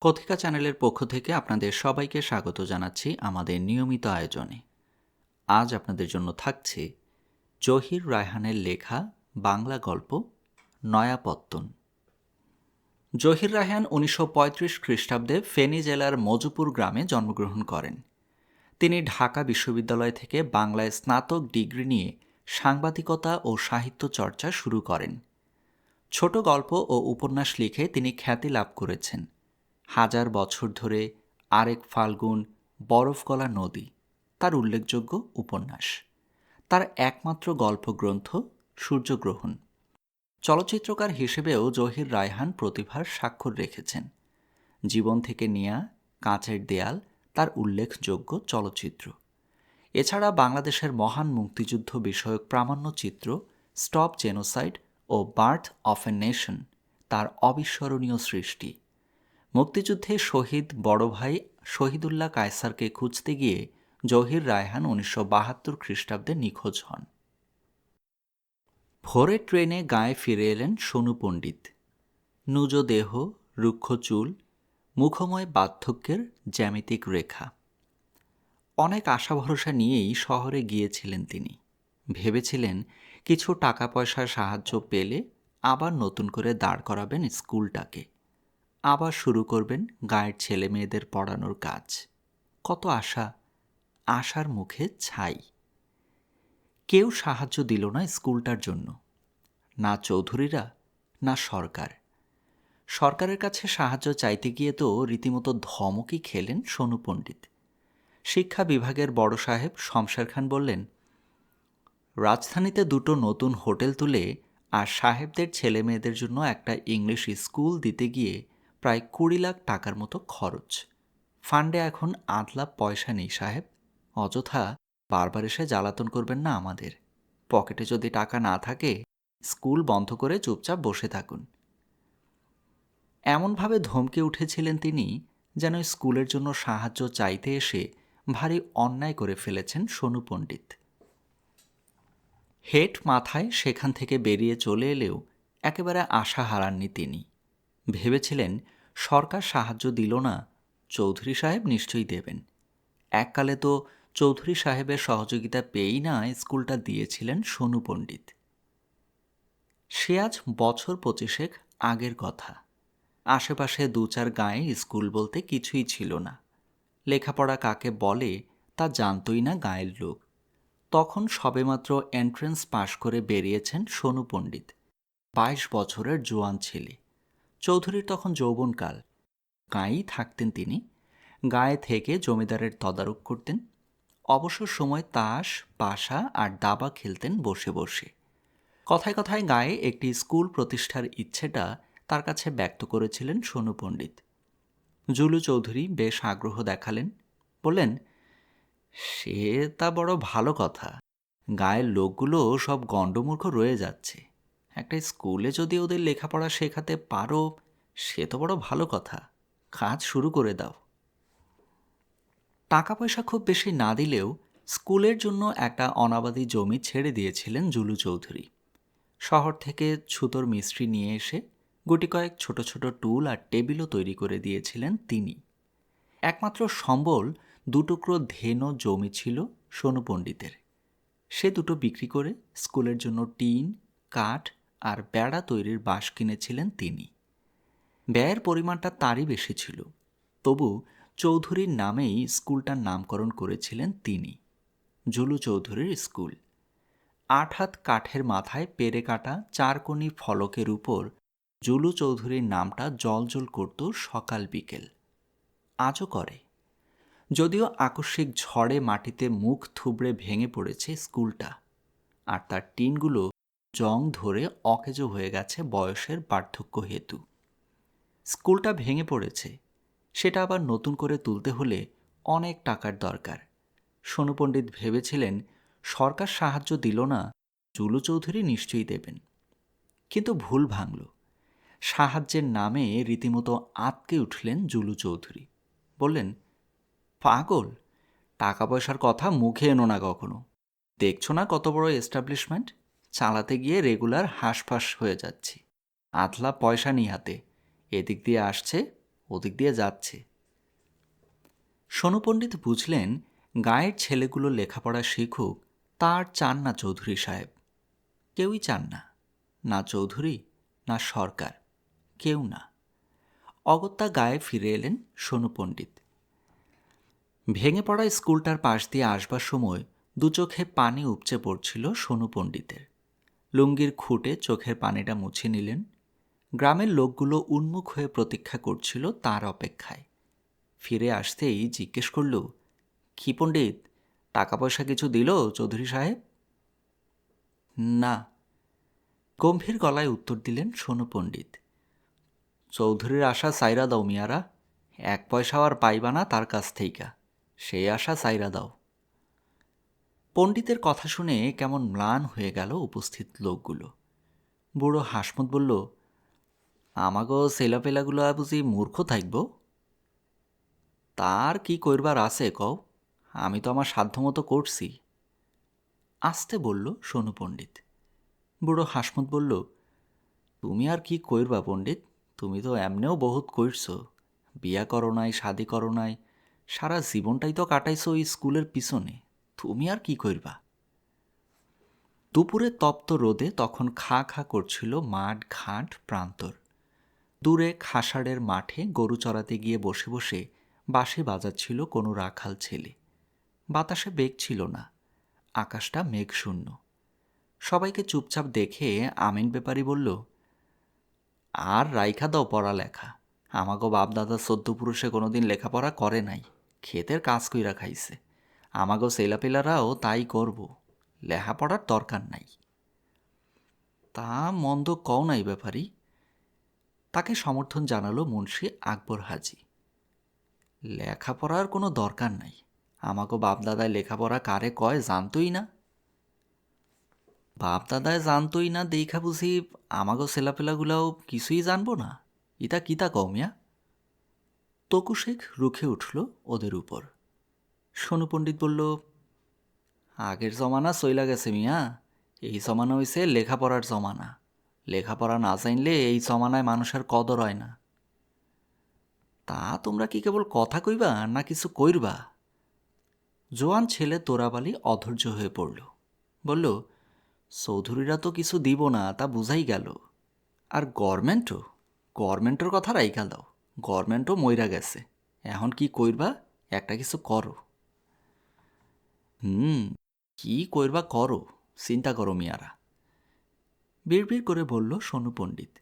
কথিকা চ্যানেলের পক্ষ থেকে আপনাদের সবাইকে স্বাগত জানাচ্ছি আমাদের নিয়মিত আয়োজনে। আজ আপনাদের জন্য থাকছে জহির রায়হানের লেখা বাংলা গল্প নয়াপত্তন। জহির রায়হান উনিশশো পঁয়ত্রিশ খ্রিস্টাব্দে ফেনী জেলার মজুপুর গ্রামে জন্মগ্রহণ করেন। তিনি ঢাকা বিশ্ববিদ্যালয় থেকে বাংলায় স্নাতক ডিগ্রি নিয়ে সাংবাদিকতা ও সাহিত্য চর্চা শুরু করেন। ছোট গল্প ও উপন্যাস লিখে তিনি খ্যাতি লাভ করেছেন। হাজার বছর ধরে আরেক ফাল্গুন বরফগলা নদী, তার উল্লেখযোগ্য উপন্যাস। তার একমাত্র গল্পগ্রন্থ সূর্যগ্রহণ। চলচ্চিত্রকার হিসেবেও জহির রায়হান প্রতিভার স্বাক্ষর রেখেছেন। জীবন থেকে নেয়া কাঁচের দেয়াল, তার উল্লেখযোগ্য চলচ্চিত্র। এছাড়া বাংলাদেশের মহান মুক্তিযুদ্ধ বিষয়ক প্রামাণ্যচিত্র স্টপ জেনোসাইড ও বার্থ অফ এ নেশন, তার অবিস্মরণীয় সৃষ্টি। মুক্তিযুদ্ধে শহীদ বড় ভাই শহীদুল্লাহ কায়সারকে খুঁজতে গিয়ে জহির রায়হান উনিশশো বাহাত্তর খ্রিস্টাব্দে নিখোঁজ হন। ভোরে ট্রেনে গায়ে ফিরে এলেন সোনু পণ্ডিত। নুজ দেহ, রুক্ষ চুল, মুখময় বার্ধক্যের জ্যামিতিক রেখা। অনেক আশা ভরসা নিয়েই শহরে গিয়েছিলেন তিনি। ভেবেছিলেন কিছু টাকা পয়সার সাহায্য পেলে আবার নতুন করে দাঁড় করাবেন স্কুলটাকে। আবার শুরু করবেন গায়ের ছেলে মেয়েদের পড়ানোর কাজ। কত আশা, আশার মুখে ছাই। কেউ সাহায্য দিল না স্কুলটার জন্য, না চৌধুরীরা, না সরকার। সরকারের কাছে সাহায্য চাইতে গিয়ে তো রীতিমতো ধমকই খেলেন সোনু পণ্ডিত। শিক্ষা বিভাগের বড় সাহেব শমশের খান বললেন, রাজধানীতে দুটো নতুন হোটেল তুলে আর সাহেবদের ছেলে মেয়েদের জন্য একটা ইংলিশ স্কুল দিতে গিয়ে প্রায় কুড়ি লাখ টাকার মতো খরচ। ফান্ডে এখন আট লাখ পয়সা নেই, সাহেব। অযথা বারবার এসে জ্বালাতন করবেন না আমাদের। পকেটে যদি টাকা না থাকে, স্কুল বন্ধ করে চুপচাপ বসে থাকুন। এমনভাবে ধমকে উঠেছিলেন তিনি, যেন স্কুলের জন্য সাহায্য চাইতে এসে ভারী অন্যায় করে ফেলেছেন সোনু পণ্ডিত। হেট মাথায় সেখান থেকে বেরিয়ে চলে এলেও একেবারে আশা হারাননি তিনি। ভেবেছিলেন সরকার সাহায্য দিল না, চৌধুরী সাহেব নিশ্চয়ই দেবেন। এককালে তো চৌধুরী সাহেবের সহযোগিতা পেয়েই না স্কুলটা দিয়েছিলেন সোনু পণ্ডিত। সে আজ বছর পঁচিশেক আগের কথা। আশেপাশে দু চার গায়ে স্কুল বলতে কিছুই ছিল না। লেখাপড়া কাকে বলে তা জানতই না গায়ের লোক। তখন সবেমাত্র এন্ট্রেন্স পাশ করে বেরিয়েছেন সোনু পণ্ডিত, বাইশ বছরের জোয়ান ছেলে। চৌধুরীর তখন যৌবনকাল। গাঁয়েই থাকতেন তিনি। গায়ে থেকে জমিদারের তদারক করতেন। অবসর সময় তাস, পাশা আর দাবা খেলতেন বসে বসে। কথায় কথায় গায়ে একটি স্কুল প্রতিষ্ঠার ইচ্ছেটা তার কাছে ব্যক্ত করেছিলেন সোনু পণ্ডিত। জুলু চৌধুরী বেশ আগ্রহ দেখালেন। বললেন, সে তা বড় ভালো কথা। গায়ের লোকগুলো সব গণ্ডমূর্খ রয়ে যাচ্ছে। একটা স্কুলে যদি ওদের লেখাপড়া শেখাতে পারো, সে তো বড় ভালো কথা। কাজ শুরু করে দাও। টাকা পয়সা খুব বেশি না দিলেও স্কুলের জন্য একটা অনাবাদী জমি ছেড়ে দিয়েছিলেন জুলু চৌধুরী। শহর থেকে ছুতোর মিস্ত্রি নিয়ে এসে গুটি কয়েক ছোট ছোট টুল আর টেবিলও তৈরি করে দিয়েছিলেন তিনি। একমাত্র সম্বল দুটুকরো ধেনো জমি ছিল সোনু পণ্ডিতের। সে দুটো বিক্রি করে স্কুলের জন্য টিন, কাঠ আর বেড়া তৈরির বাঁশ কিনেছিলেন তিনি। ব্যয়ের পরিমাণটা তারই বেশি ছিল। তবু চৌধুরীর নামেই স্কুলটার নামকরণ করেছিলেন তিনি। জুলু চৌধুরীর স্কুল। আট হাত কাঠের মাথায় পেরে কাটা চারকোনি ফলকের উপর জুলু চৌধুরীর নামটা জলজল করত সকাল বিকেল। আজও করে। যদিও আকস্মিক ঝড়ে মাটিতে মুখ থুবড়ে ভেঙে পড়েছে স্কুলটা, আর তার টিনগুলো জং ধরে অকেজো হয়ে গেছে বয়সের পার্থক্য হেতু। স্কুলটা ভেঙে পড়েছে। সেটা আবার নতুন করে তুলতে হলে অনেক টাকার দরকার। সোনু পণ্ডিত ভেবেছিলেন, সরকার সাহায্য দিল না, জুলু চৌধুরী নিশ্চয়ই দেবেন। কিন্তু ভুল ভাঙল। সাহায্যের নামে রীতিমতো আতকে উঠলেন জুলু চৌধুরী। বললেন, পাগল, টাকা পয়সার কথা মুখে এনো না কখনো। দেখছ না কত বড় এস্টাবলিশমেন্ট চালাতে গিয়ে রেগুলার হাঁসফাঁস হয়ে যাচ্ছি। আধলা পয়সা নি হাতে এদিক দিয়ে আসছে, ওদিক দিয়ে যাচ্ছে। সোনু পণ্ডিত বুঝলেন, গায়ের ছেলেগুলো লেখাপড়া শিখুক, তার চান না চৌধুরী সাহেব। কেউই চান না না চৌধুরী, না সরকার, কেউ না। অগত্যা গায়ে ফিরে এলেন সোনু পণ্ডিত ভেঙে পড়া স্কুলটার পাশ দিয়ে আসবার সময় দু চোখে পানি উপচে পড়ছিল সোনু পণ্ডিতের লুঙ্গির খুঁটে চোখের পানিটা মুছে নিলেন। গ্রামের লোকগুলো উন্মুখ হয়ে প্রতীক্ষা করছিল তার অপেক্ষায়। ফিরে আসতেই জিজ্ঞেস করল, কি পণ্ডিত টাকা পয়সা কিছু দিল চৌধুরী সাহেব? না। গম্ভীর গলায় উত্তর দিলেন সোনু পণ্ডিত। চৌধুরীর আশা সাইরা দাও মিয়ারা, এক পয়সা আর পাইবা না তার কাছ থেইকা। সেই আশা সাইরা দাও। পণ্ডিতের কথা শুনে কেমন ম্লান হয়ে গেল উপস্থিত লোকগুলো। বুড়ো হাসমত বলল, আমাগো ছেলাপেলাগুলো বুঝি মূর্খ থাকব? তার কি করবার আছে কও, আমি তো আমার সাধ্যমতো করছি। আসতে বলল সোনু পণ্ডিত। বুড়ো হাসমত বলল, তুমি আর কি কইরবা পণ্ডিত, তুমি তো এমনেও বহুত কইরছো। বিয়া করো নাই, শাদি করো নাই, সারা জীবনটাই তো কাটাইছো ওই স্কুলের পিছনে। তুমি আর কি করবা দুপুরে তপ্ত রোদে তখন খা খা করছিল মাঠ ঘাট প্রান্তর। দূরে খাসাড়ের মাঠে গরু চড়াতে গিয়ে বসে বসে বাঁশি বাজাচ্ছিল কোনো রাখাল ছেলে। বাতাসে বেগ ছিল না, আকাশটা মেঘশূন্য। সবাইকে চুপচাপ দেখে আমিন ব্যাপারী বলল, আর রাইখা দাও পড়ালেখা। আমাগো বাপদাদা সদ্য পুরুষে কোনোদিন লেখাপড়া করে নাই, ক্ষেতের কাজ কইরা খাইছে। আমাগো সেলাপেলারাও তাই করব। লেখাপড়ার দরকার নাই। তা মন্দ কও নাই ব্যাপারী। তাকে সমর্থন জানালো মুন্সি আকবর হাজি। লেখাপড়ার কোনো দরকার নাই। আমাকে বাপদাদায় লেখাপড়া কারে কয় জানতই না। বাপদাদায় জানতই না দেখা বুঝি আমাগো ছেলাপেলাগুলাও কিছুই জানব না। ইতা কিতা কমিয়া তকু শেখ রুখে উঠল ওদের উপর। সোনু পণ্ডিত বলল, আগের জমানা সইলা গেছে মিয়া। এই জমানা হইছে লেখাপড়ার জমানা। লেখাপড়া না জানলে এই জমানায় মানুষের কদর হয় না। তা তোমরা কি কেবল কথা কইবা না কিছু কইরবা? জোয়ান ছেলে তোরাবালি অধৈর্য হয়ে পড়ল। বলল, চৌধুরীরা তো কিছু দিব না, তা বুঝাই গেল। আর গভর্নমেন্টও? গভর্নমেন্টের কথা রাইখা দাও। গভর্নমেন্টও মইরা গেছে। এখন কি কইরবা? একটা কিছু করো। হুম, কি করবা করো, চিন্তা করো মিয়ারা। বিড়বিড় করে বলল সোনু পণ্ডিত,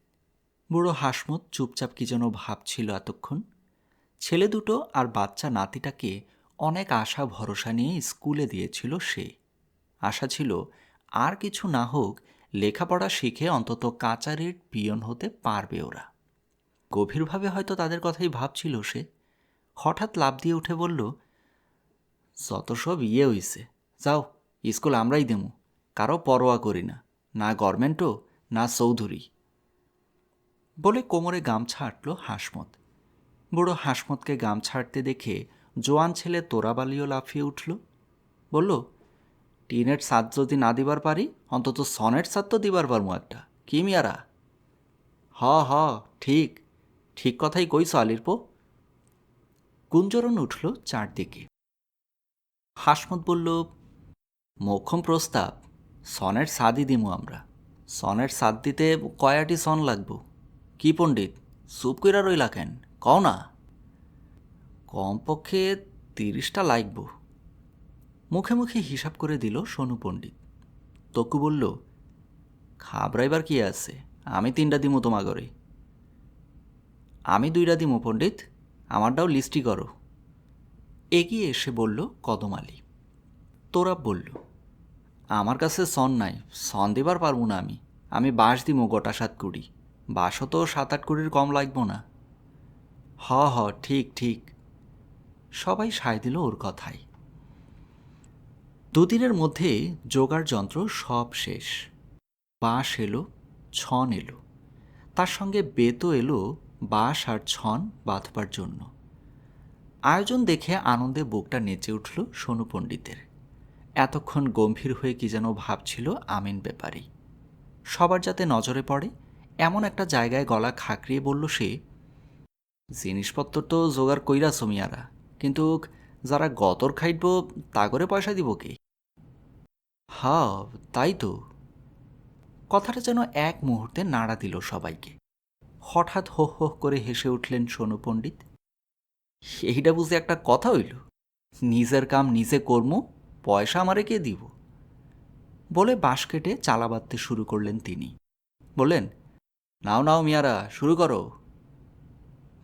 বুড়ো হাসমত চুপচাপ কি যেন ভাবছিল এতক্ষণ। ছেলে দুটো আর বাচ্চা নাতিটাকে অনেক আশা ভরসা নিয়ে স্কুলে দিয়েছিল সে। আশা ছিল আর কিছু না হোক, লেখাপড়া শিখে অন্তত কাচারের পিয়ন হতে পারবে ওরা। গভীরভাবে হয়তো তাদের কথাই ভাবছিল সে। হঠাৎ লাভ দিয়ে উঠে বলল যত সব ইয়ে হইছে। যাও, স্কুল আমরাই দেমু। কারও পরোয়া করি না না গভর্নমেন্টও, না চৌধুরী। বলে কোমরে গামছা আটল হাসমত। বুড়ো হাসমতকে গামছা আটতে দেখে জোয়ান ছেলে তোরাবালিও লাফিয়ে উঠল। বলল, টিনের সাত যদি না দিবার পারি, অন্তত সনের সাত তো দিবার পারমু একটা। কি মিয়ারা? হ হ, ঠিক। ঠিক কথাই কইস আলিরপো গুঞ্জরণ উঠল চারদিকে। হাসমত বলল, মোক্ষম প্রস্তাব, সনের সাদই দিমু আমরা। সনের সাদ দিতে কয়াটি সন লাগবো। কি পণ্ডিত, চুপ কইরা রইলা কেন? কও না। কমপক্ষে তিরিশটা লাগবো। মুখে মুখে হিসাব করে দিল সোনু পণ্ডিত। তকু বলল খাবরাইবার কি আছে? আমি তিনটা দিমু তোমাগরে। আমি দুইটা দিমু পণ্ডিত। আমারটাও লিস্টি করো। এগিয়ে এসে বলল, কদম আলী। তোরা বলল, আমার কাছে সন নাই, সন দেবার পারব না আমি। আমি বাঁশ দিমু গোটা সাত কুড়ি। বাঁশও তো সাত আট কুড়ির কম লাগবো না। হ হ, ঠিক ঠিক। সবাই সায় দিল ওর কথায়। দুদিনের মধ্যে জোগাড় যন্ত্র সব শেষ। বাঁশ এলো, ছন এলো। তার সঙ্গে বেতও এলো বাঁশ আর ছন বাঁধবার জন্য। আয়োজন দেখে আনন্দে বুকটা নেচে উঠল সোনু পণ্ডিতের। এতক্ষণ গম্ভীর হয়ে কি যেন ভাবছিল আমিন ব্যাপারী। সবার যাতে নজরে পড়ে, এমন একটা জায়গায় গলা খাকড়িয়ে বলল সে, জিনিসপত্র তো জোগাড় কইরাছো মিয়ারা কিন্তু যারা গতর খাইব তা করে পয়সা দিব কে? হা তাই তো। কথাটা যেন এক মুহূর্তে নাড়া দিল সবাইকে। হঠাৎ হো হো করে হেসে উঠলেন সোনু পণ্ডিত। এইটা বুঝে একটা কথা হইল, নিজের কাম নিজে কর্ম, পয়সা আমারে কে দিব? বলে বাঁশ কেটে চালা বাঁধতে শুরু করলেন তিনি। বললেন, নাও নাও মিয়ারা, শুরু করো।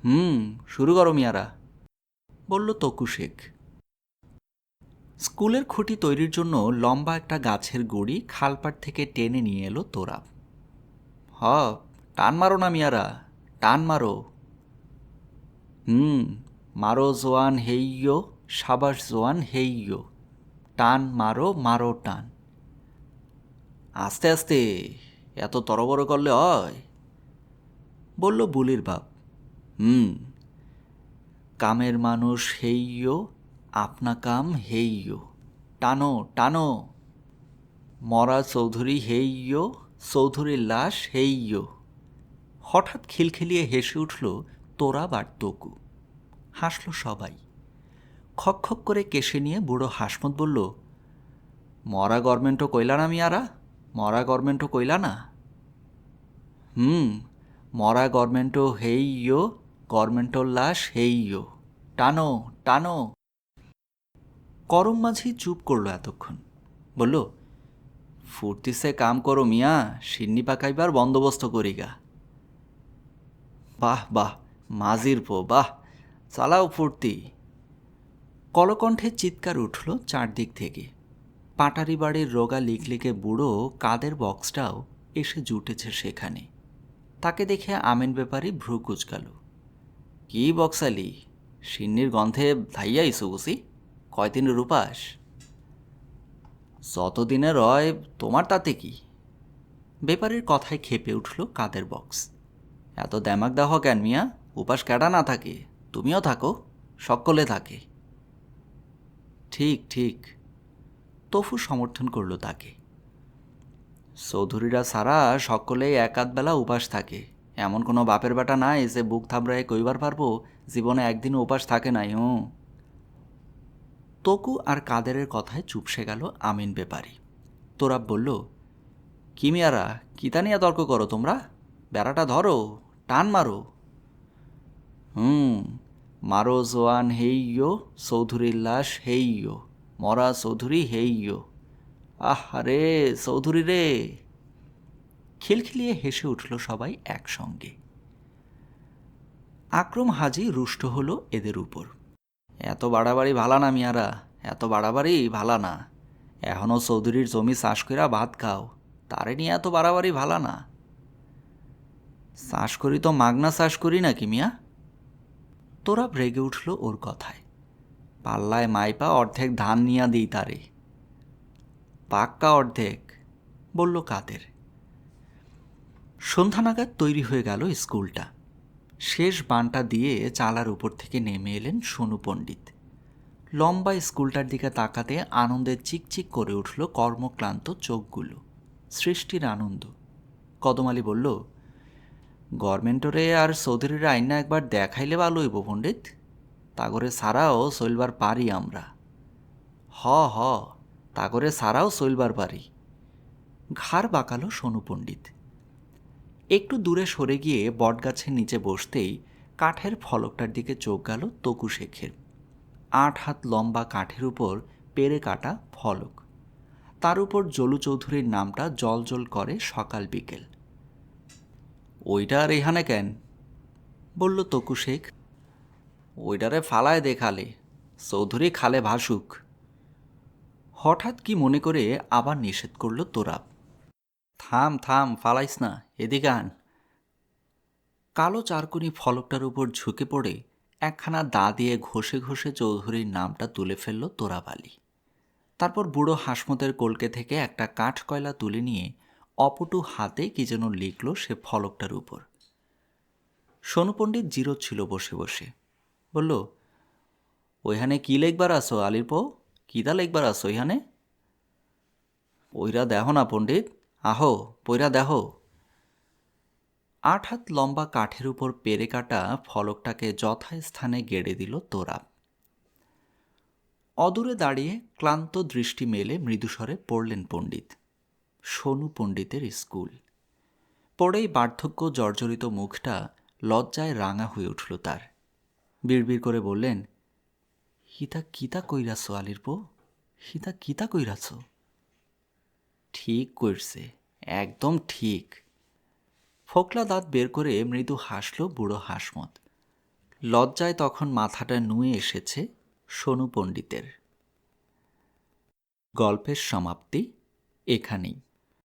হুম, শুরু করো মিয়ারা, বলল তকু শেখ। স্কুলের খুঁটি তৈরির জন্য লম্বা একটা গাছের গুড়ি খালপাট থেকে টেনে নিয়ে এলো তোরা। হ, টান মারো না মিয়ারা, টান মারো। হুম মারো জোয়ান হেইয়ো, সাবাস জোয়ান হেইয়ো। টান মারো মারো টান। আস্তে আস্তে, এত তরবড় করলে হয়? বলল বুলির বাপ। হুম, কামের মানুষ হেইয়ো, আপনা কাম হেইয়ো। টানো টানো। মরা চৌধুরী হেইয়ো, চৌধুরীর লাশ হেইয়ো। হঠাৎ খিলখিলিয়ে হেসে উঠল, তোরা বার তকু হাসল সবাই। খক খক করে কেশে নিয়ে বুড়ো হাসমত বলল, মরা গভর্নমেন্টও কইলা না মিয়ারা? মরা গভর্নমেন্টও কইলা না? হুম, মরা গভর্নমেন্টও হেইয়ো গভর্নমেন্টর লাশ হেইয়ো টানো টানো। করম মাঝি চুপ করল এতক্ষণ। বলল, ফুর্তিসে কাম করো মিয়া, সিন্নি পাকাইবার বন্দোবস্ত করিগা। বাহ বাহ মাজির পো বাহ চালাও ফুর্তি। কলকণ্ঠে চিৎকার উঠল চারদিক থেকে। পাটারি বাড়ির রোগা লিকলিকে বুড়ো কাদের বক্সটাও এসে জুটেছে সেখানে। তাকে দেখে আমেন ব্যাপারী ভ্রু কুচকাল। কি বক্সালি সিন্নির গন্ধে ধাইয়া ইসু বুসি কয়দিনের উপাস যতদিনে রয়, তোমার তাতে কি? ব্যাপারীর কথায় খেপে উঠল কাদের বক্স। এত দ্যামাক দেহ কেন মিয়া? উপাস কেডা না থাকে। তুমিও থাকো, সকলে থাকে। ঠিক ঠিক। তফু সমর্থন করল তাকে। চৌধুরীরা সারা সকলেই এক আধ বেলা উপাস থাকে। এমন কোনো বাপের বেটা নাই যে বুক থাবড়ায় কইবার পারব জীবনে একদিন উপাস থাকে নাই, হুঁ। তকু আর কাদেরের কথায় চুপসে গেল আমিন ব্যাপারী তোরাব বলল, কি মিয়ারা, কিতা নিয়ে তর্ক করো তোমরা? বেড়াটা ধরো, টান মারো? হুম মারো জোয়ান হেইয়ো চৌধুরীর লাশ হেইয়ো মরা চৌধুরী হেইয়ো। আহ রে চৌধুরী রে। খিলখিলিয়ে হেসে উঠল সবাই একসঙ্গে। আক্রম হাজি রুষ্ট হলো এদের উপর। এত বাড়াবাড়ি ভালা না মিয়ারা, এত বাড়াবাড়ি ভালা না। এখনও চৌধুরীর জমি চাষ কইরা ভাত খাও, তারে নিয়ে এত বাড়াবাড়ি ভালা না। চাষ করি তো মাগনা চাষ করি নাকি মিয়া? তোরা রেগে উঠল ওর কথায়। পাল্লায় মাইপা অর্ধেক ধান নিয়া দিই তারে। পাক্কা অর্ধেক, বলল কাদের। সন্ধ্যা নাগাদ তৈরি হয়ে গেল স্কুলটা। শেষ বানটা দিয়ে চালার উপর থেকে নেমে এলেন সোনু পণ্ডিত। লম্বা স্কুলটার দিকে তাকাতে আনন্দে চিকচিক করে উঠল কর্মক্লান্ত চোখগুলো, সৃষ্টির আনন্দ। কদমালি বলল গভর্নমেন্টরে আর চৌধুরীর আইনা একবার দেখাইলে ভালো হইব, পণ্ডিত। তাগরে সারাও চলবার পারি আমরা। হ হ, তাগরে সারাও চলবার পারি। ঘাড় বাঁকালো সোনু পণ্ডিত। একটু দূরে সরে গিয়ে বটগাছের নিচে বসতেই কাঠের ফলকটার দিকে চোখ গেল তকু শেখের। আট হাত লম্বা কাঠের উপর পেরে কাটা ফলক। তার উপর জলু চৌধুরীর নামটা জল জল করে সকাল বিকেল। ওইটা এখানে কেন? বলল তকু শেখ। ওইটারে ফালায় দেখালে চৌধুরী খালে ভাসুক। হঠাৎ কি মনে করে আবার নিষেধ করল তোরাব। থাম থাম, ফালাইস না, এদিকে আন। কালো চারকুনি ফলকটার উপর ঝুঁকে পড়ে একখানা দা দিয়ে ঘষে ঘষে চৌধুরীর নামটা তুলে ফেলল তোরাবালি তারপর বুড়ো হাসমতের কলকে থেকে একটা কাঠ কয়লা তুলে নিয়ে অপটু হাতে কি যেন লিখল সে ফলকটার উপর। সোনু পণ্ডিত জিরো ছিল বসে বসে। বলল, ওইখানে কি লেখবার আসো আলির পো কিদা লিখবার আসো ওইখানে ওইরা দেহ না পণ্ডিত। আহো, পইরা দেহ আট হাত লম্বা কাঠের উপর পেরে কাটা ফলকটাকে যথাস্থানে গেড়ে দিল তোরা। অদূরে দাঁড়িয়ে ক্লান্ত দৃষ্টি মেলে মৃদুস্বরে পড়লেন পণ্ডিত। সোনু পণ্ডিতের স্কুল। পড়েই বার্ধক্য জর্জরিত মুখটা লজ্জায় রাঙা হয়ে উঠল তার। বিড়বিড় করে বললেন, হিতা কিতা কইরাছো আলির পো হিতা কিতা কইরাছ? ঠিক কইরছে, একদম ঠিক। ফোকলা দাঁত বের করে মৃদু হাসল বুড়ো হাসমত। লজ্জায় তখন মাথাটা নুয়ে এসেছে সোনু পণ্ডিতের। গল্পের সমাপ্তি এখানেই।